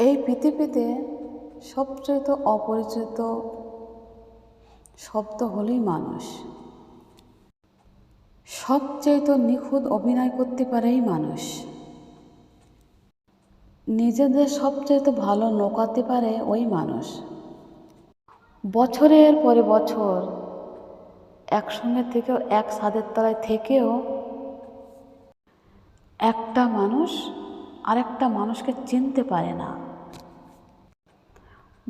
এই পৃথিবীতে সবচেয়ে অপরিচিত শব্দ হলেই মানুষ। সবচেয়ে নিখুঁত অভিনয় করতে পারেই মানুষ। নিজেদের সবচেয়ে ভালো নৌকাতে পারে ওই মানুষ। বছরের পরে বছর একসঙ্গে থেকেও এক ছাদের তলায় থেকেও একটা মানুষ আরেকটা মানুষকে চিনতে পারে না।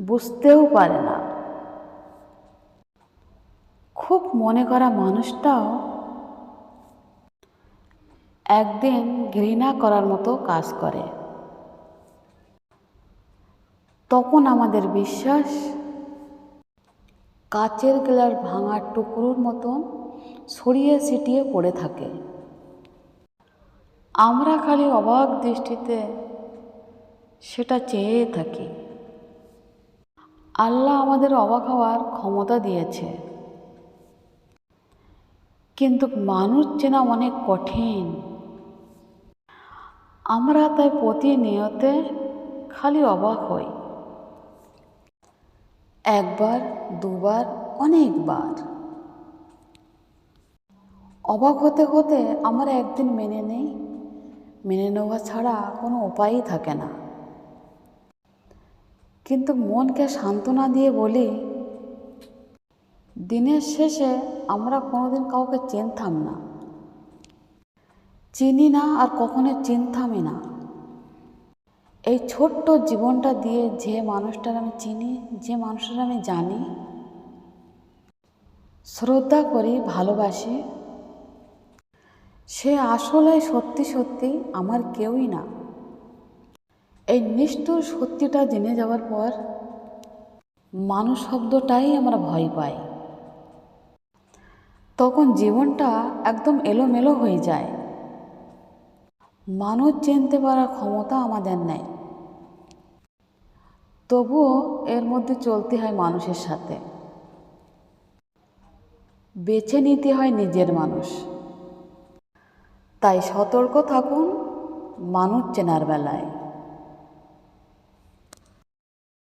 বুঝতেও পারে না। খুব মনে করা মানুষটাও একদিন ঘৃণা করার মতো কাজ করে। তখন আমাদের বিশ্বাস, কাচের গ্লাস ভাঙার টুকরোর মতন ছড়িয়ে ছিটিয়ে পড়ে থাকে। আমরা খালি অবাক দৃষ্টিতে সেটা চেয়ে থাকি। আল্লাহ আমাদের অবাক হওয়ার ক্ষমতা দিয়েছে। কিন্তু মানুষ চেনা অনেক কঠিন। আমরা তাই প্রতিনিয়তে খালি অবাক হই। একবার, দুবার, অনেকবার। অবাক হতে হতে আমরা একদিন মেনে নেই। মেনে নেওয়া ছাড়া কোনো উপায়ই থাকে না। কিন্তু মনকে সান্ত্বনা দিয়ে বলি, দিনের শেষে আমরা কোনোদিন কাউকে চিনতাম না। চিনি না আর কখনো চিনতামই না। এই ছোট্ট জীবনটা দিয়ে যে মানুষটার আমি চিনি, যে মানুষটার আমি জানি, শ্রদ্ধা করি, ভালোবাসি, সে আসলে সত্যি সত্যি আমার কেউই না। এই নিষ্ঠুর সত্যিটা জেনে যাওয়ার পর মানুষ শব্দটাই আমরা ভয় পাই। তখন জীবনটা একদম এলোমেলো হয়ে যায়। মানুষ চিনতে পারার ক্ষমতা আমাদের নেই। তবুও এর মধ্যে চলতে হয় মানুষের সাথে। বেছে নিতে হয় নিজের মানুষ। তাই সতর্ক থাকুন মানুষ চেনার বেলায়।